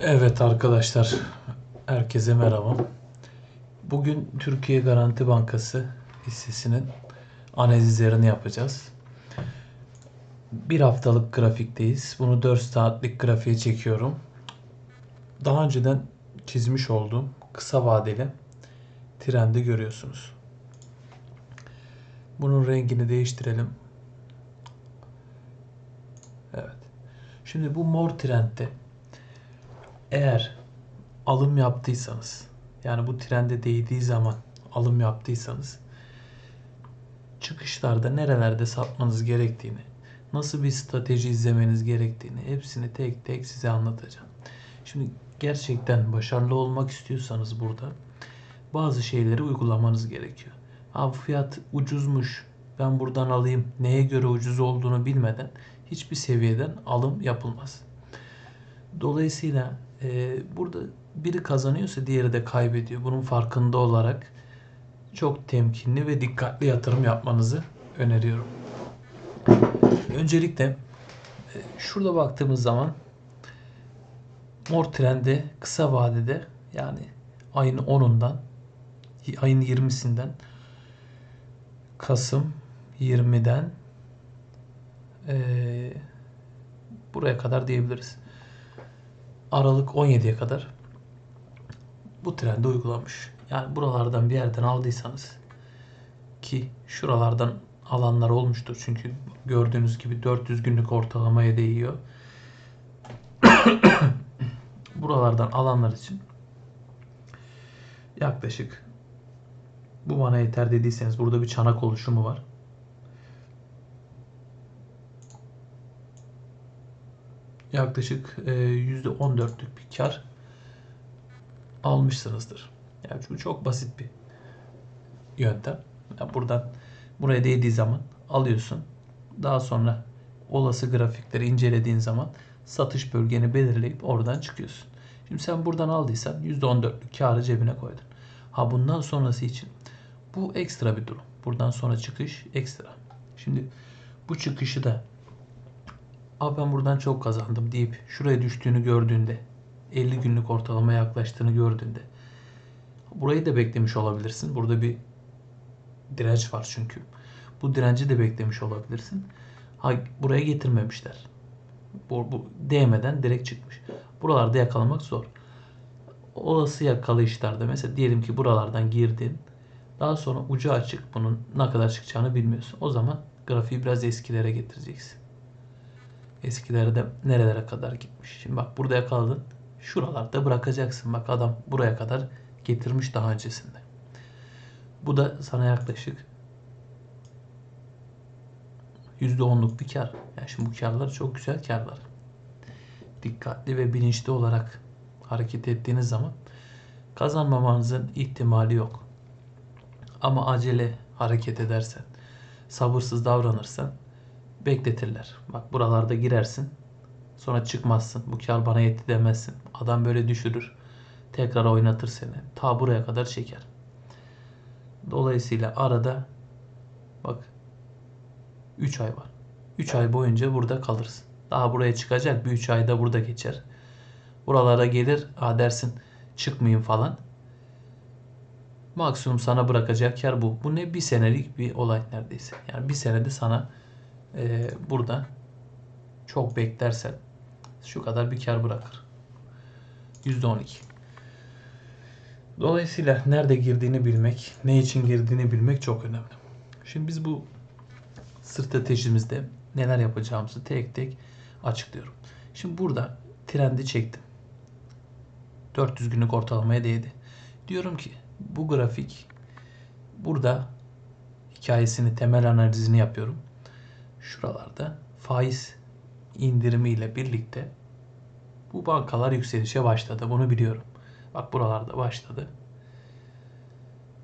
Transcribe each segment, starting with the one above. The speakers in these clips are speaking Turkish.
Evet arkadaşlar, herkese merhaba. Bugün Türkiye Garanti Bankası hissesinin analizlerini yapacağız. Bir haftalık grafikteyiz. Bunu 4 saatlik grafiğe çekiyorum. Daha önceden çizmiş olduğum kısa vadeli trendi görüyorsunuz. Bunun rengini değiştirelim. Evet. Şimdi bu mor trendde eğer alım yaptıysanız yani bu trende değdiği zaman alım yaptıysanız çıkışlarda nerelerde satmanız gerektiğini, nasıl bir strateji izlemeniz gerektiğini hepsini tek tek size anlatacağım. Şimdi gerçekten başarılı olmak istiyorsanız burada bazı şeyleri uygulamanız gerekiyor. Ha bu fiyat ucuzmuş. Ben buradan alayım. Neye göre ucuz olduğunu bilmeden hiçbir seviyeden alım yapılmaz. Dolayısıyla e, burada biri kazanıyorsa diğeri de kaybediyor. Bunun farkında olarak çok temkinli ve dikkatli yatırım yapmanızı öneriyorum. Öncelikle e, şurada baktığımız zaman mor trende kısa vadede yani ayın 10'undan ayın 20'sinden Kasım 20'den e, buraya kadar diyebiliriz. Aralık 17'ye kadar bu trendi uygulamış. Yani buralardan bir yerden aldıysanız ki şuralardan alanlar olmuştur. Çünkü gördüğünüz gibi 400 günlük ortalamaya değiyor. buralardan alanlar için yaklaşık bu bana yeter dediyseniz burada bir çanak oluşumu var. Yaklaşık %14'lük e, bir kar almışsınızdır. Yani bu çok basit bir yöntem. Yani buradan buraya değdiği zaman alıyorsun. Daha sonra olası grafikleri incelediğin zaman satış bölgeni belirleyip oradan çıkıyorsun. Şimdi sen buradan aldıysan %14'lük karı cebine koydun. Ha bundan sonrası için bu ekstra bir durum. Buradan sonra çıkış ekstra. Şimdi bu çıkışı da Abi ben buradan çok kazandım deyip şuraya düştüğünü gördüğünde 50 günlük ortalama yaklaştığını gördüğünde burayı da beklemiş olabilirsin. Burada bir direnç var çünkü. Bu direnci de beklemiş olabilirsin. Ha, buraya getirmemişler. Bu, bu değmeden direkt çıkmış. Buralarda yakalamak zor. Olası yakalayışlarda mesela diyelim ki buralardan girdin. Daha sonra ucu açık bunun ne kadar çıkacağını bilmiyorsun. O zaman grafiği biraz eskilere getireceksin. Eskilerde nerelere kadar gitmiş. Şimdi bak burada yakaladın. Şuralarda bırakacaksın. Bak adam buraya kadar getirmiş daha öncesinde. Bu da sana yaklaşık %10'luk bir kar. Yani şimdi bu karlar çok güzel karlar. Dikkatli ve bilinçli olarak hareket ettiğiniz zaman kazanmamanızın ihtimali yok. Ama acele hareket edersen, sabırsız davranırsan bekletirler. Bak buralarda girersin. Sonra çıkmazsın. Bu kar bana yetti demezsin. Adam böyle düşürür. Tekrar oynatır seni. Ta buraya kadar çeker. Dolayısıyla arada bak 3 ay var. 3 ay boyunca burada kalırsın. Daha buraya çıkacak. Bir 3 ayda burada geçer. Buralara gelir. Ha dersin çıkmayayım falan. Maksimum sana bırakacak kar bu. Bu ne? Bir senelik bir olay neredeyse. Yani bir senede sana e, burada çok beklersen şu kadar bir kar bırakır. %12. Dolayısıyla nerede girdiğini bilmek, ne için girdiğini bilmek çok önemli. Şimdi biz bu stratejimizde neler yapacağımızı tek tek açıklıyorum. Şimdi burada trendi çektim. 400 günlük ortalamaya değdi. Diyorum ki bu grafik burada hikayesini, temel analizini yapıyorum şuralarda faiz indirimiyle birlikte bu bankalar yükselişe başladı. Bunu biliyorum. Bak buralarda başladı.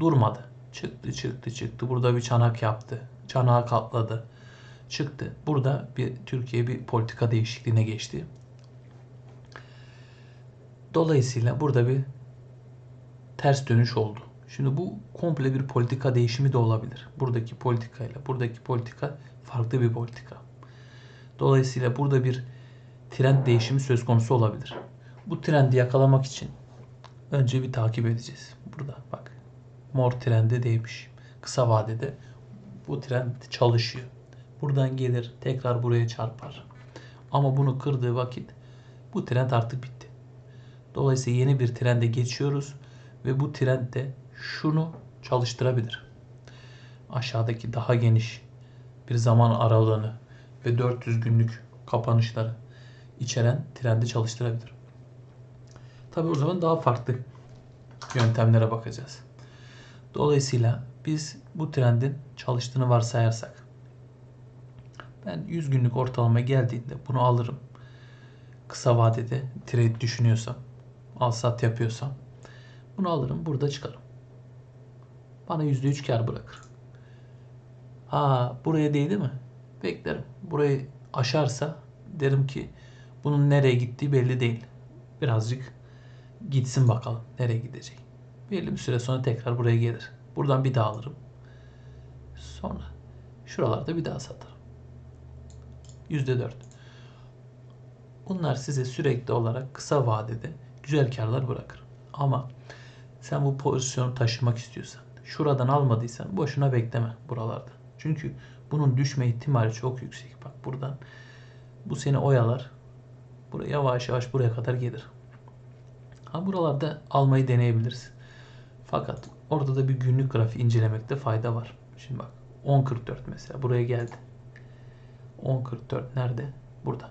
Durmadı. Çıktı çıktı çıktı. Burada bir çanak yaptı. Çanağı katladı. Çıktı. Burada bir Türkiye bir politika değişikliğine geçti. Dolayısıyla burada bir ters dönüş oldu. Şimdi bu komple bir politika değişimi de olabilir. Buradaki politikayla buradaki politika farklı bir politika. Dolayısıyla burada bir trend değişimi söz konusu olabilir. Bu trendi yakalamak için önce bir takip edeceğiz. Burada bak. Mor trende değmiş. Kısa vadede bu trend çalışıyor. Buradan gelir tekrar buraya çarpar. Ama bunu kırdığı vakit bu trend artık bitti. Dolayısıyla yeni bir trende geçiyoruz ve bu trend de şunu çalıştırabilir. Aşağıdaki daha geniş bir zaman aralığını ve 400 günlük kapanışları içeren trendi çalıştırabilir. Tabi o zaman daha farklı yöntemlere bakacağız. Dolayısıyla biz bu trendin çalıştığını varsayarsak ben 100 günlük ortalama geldiğinde bunu alırım. Kısa vadede trade düşünüyorsam, al sat yapıyorsam bunu alırım burada çıkarım. Bana %3 kar bırakır. Ha buraya değdi mi? Beklerim. Burayı aşarsa derim ki bunun nereye gittiği belli değil. Birazcık gitsin bakalım nereye gidecek. Belli bir süre sonra tekrar buraya gelir. Buradan bir daha alırım. Sonra şuralarda bir daha satarım. %4. Bunlar size sürekli olarak kısa vadede güzel karlar bırakır. Ama sen bu pozisyonu taşımak istiyorsan, şuradan almadıysan boşuna bekleme buralarda. Çünkü bunun düşme ihtimali çok yüksek. Bak buradan bu seni oyalar. Buraya yavaş yavaş buraya kadar gelir. Ha buralarda almayı deneyebiliriz. Fakat orada da bir günlük grafik incelemekte fayda var. Şimdi bak 10.44 mesela buraya geldi. 10.44 nerede? Burada.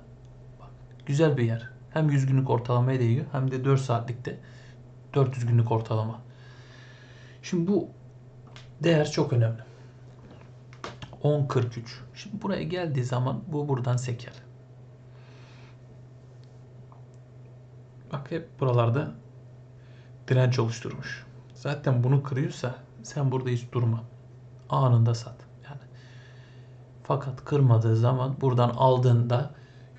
Bak güzel bir yer. Hem 100 günlük ortalamaya değiyor hem de 4 saatlikte 400 günlük ortalama. Şimdi bu değer çok önemli. 10.43. Şimdi buraya geldiği zaman bu buradan seker. Bak hep buralarda direnç oluşturmuş. Zaten bunu kırıyorsa sen burada hiç durma. Anında sat. Yani fakat kırmadığı zaman buradan aldığında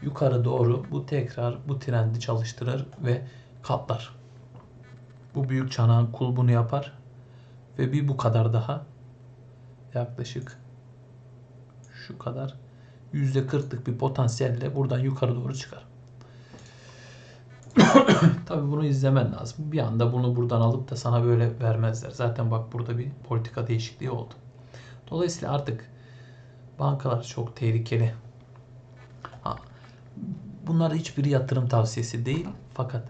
yukarı doğru bu tekrar bu trendi çalıştırır ve katlar. Bu büyük çanağın kulbunu yapar ve bir bu kadar daha yaklaşık şu kadar %40'lık bir potansiyelle buradan yukarı doğru çıkar. Tabi bunu izlemen lazım. Bir anda bunu buradan alıp da sana böyle vermezler. Zaten bak burada bir politika değişikliği oldu. Dolayısıyla artık bankalar çok tehlikeli. Ha, bunlar hiçbir yatırım tavsiyesi değil. Fakat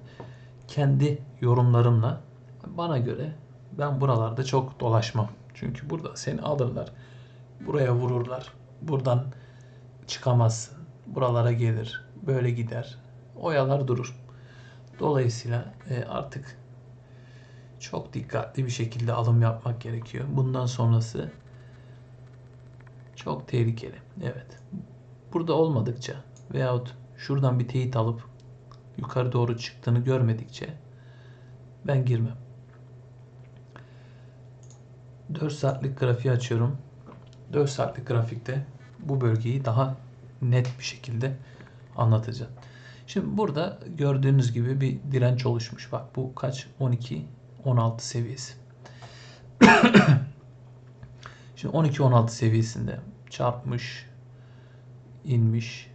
kendi yorumlarımla bana göre ben buralarda çok dolaşmam. Çünkü burada seni alırlar. Buraya vururlar. Buradan çıkamazsın. Buralara gelir. Böyle gider. Oyalar durur. Dolayısıyla e, artık çok dikkatli bir şekilde alım yapmak gerekiyor. Bundan sonrası çok tehlikeli. Evet. Burada olmadıkça veyahut şuradan bir teyit alıp yukarı doğru çıktığını görmedikçe ben girmem. 4 saatlik grafiği açıyorum. 4 saatlik grafikte bu bölgeyi daha net bir şekilde anlatacağım. Şimdi burada gördüğünüz gibi bir direnç oluşmuş. Bak bu kaç? 12 16 seviyesi. Şimdi 12 16 seviyesinde çarpmış inmiş.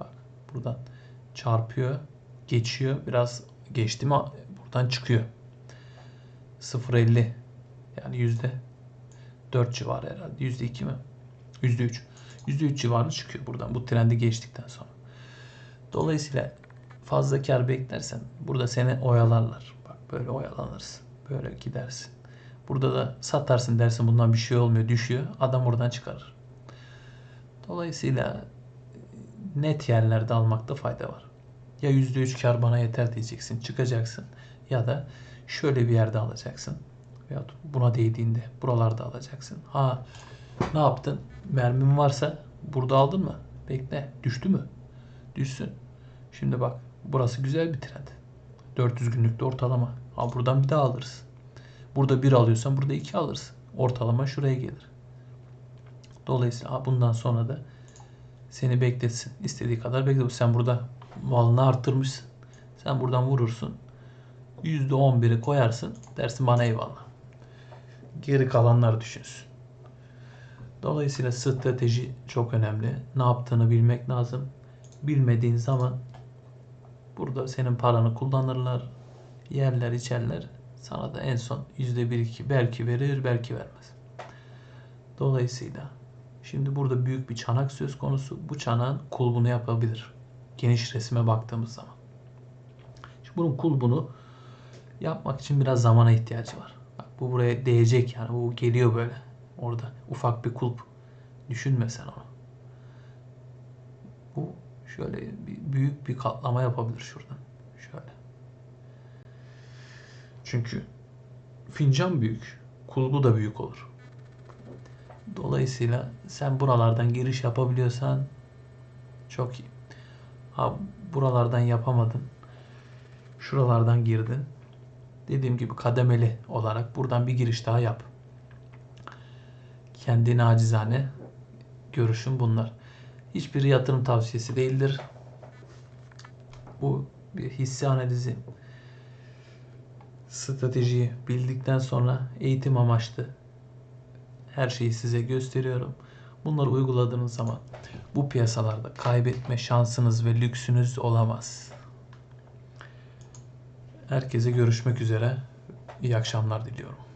Bak buradan çarpıyor, geçiyor. Biraz geçti mi buradan çıkıyor. 0.50 yani yüzde 4 civarı herhalde. Yüzde 2 mi? Yüzde 3. Yüzde 3 civarı çıkıyor buradan. Bu trendi geçtikten sonra. Dolayısıyla fazla kar beklersen burada seni oyalarlar. Bak böyle oyalanırsın. Böyle gidersin. Burada da satarsın dersin bundan bir şey olmuyor düşüyor. Adam oradan çıkarır. Dolayısıyla net yerlerde almakta fayda var. Ya %3 kar bana yeter diyeceksin. Çıkacaksın. Ya da şöyle bir yerde alacaksın. Veya buna değdiğinde buralarda alacaksın. Ha ne yaptın? Mermin varsa burada aldın mı? Bekle. Düştü mü? Düşsün. Şimdi bak burası güzel bir trend. 400 günlükte ortalama. Ha buradan bir daha alırız. Burada bir alıyorsan burada iki alırsın. Ortalama şuraya gelir. Dolayısıyla bundan sonra da seni bekletsin. İstediği kadar bekle. Sen burada malını arttırmışsın. Sen buradan vurursun. %11'i koyarsın. Dersin bana eyvallah. Geri kalanlar düşünsün. Dolayısıyla strateji çok önemli. Ne yaptığını bilmek lazım. Bilmediğin zaman Burada senin paranı kullanırlar, yerler, içerler. Sana da en son yüzde bir iki belki verir, belki vermez. Dolayısıyla şimdi burada büyük bir çanak söz konusu. Bu çanağın kulbunu yapabilir. Geniş resme baktığımız zaman. Şimdi bunun kulbunu yapmak için biraz zamana ihtiyacı var. Bu buraya değecek yani bu geliyor böyle. Orada ufak bir kulp. Düşünme sen onu. Bu şöyle bir, büyük bir katlama yapabilir şuradan. Şöyle. Çünkü fincan büyük. Kulbu da büyük olur. Dolayısıyla sen buralardan giriş yapabiliyorsan çok iyi. Ha buralardan yapamadın. Şuralardan girdin. Dediğim gibi kademeli olarak buradan bir giriş daha yap. Kendi nacizane görüşüm bunlar. Hiçbir yatırım tavsiyesi değildir. Bu bir hisse analizi stratejiyi bildikten sonra eğitim amaçlı her şeyi size gösteriyorum. Bunları uyguladığınız zaman bu piyasalarda kaybetme şansınız ve lüksünüz olamaz. Herkese görüşmek üzere. İyi akşamlar diliyorum.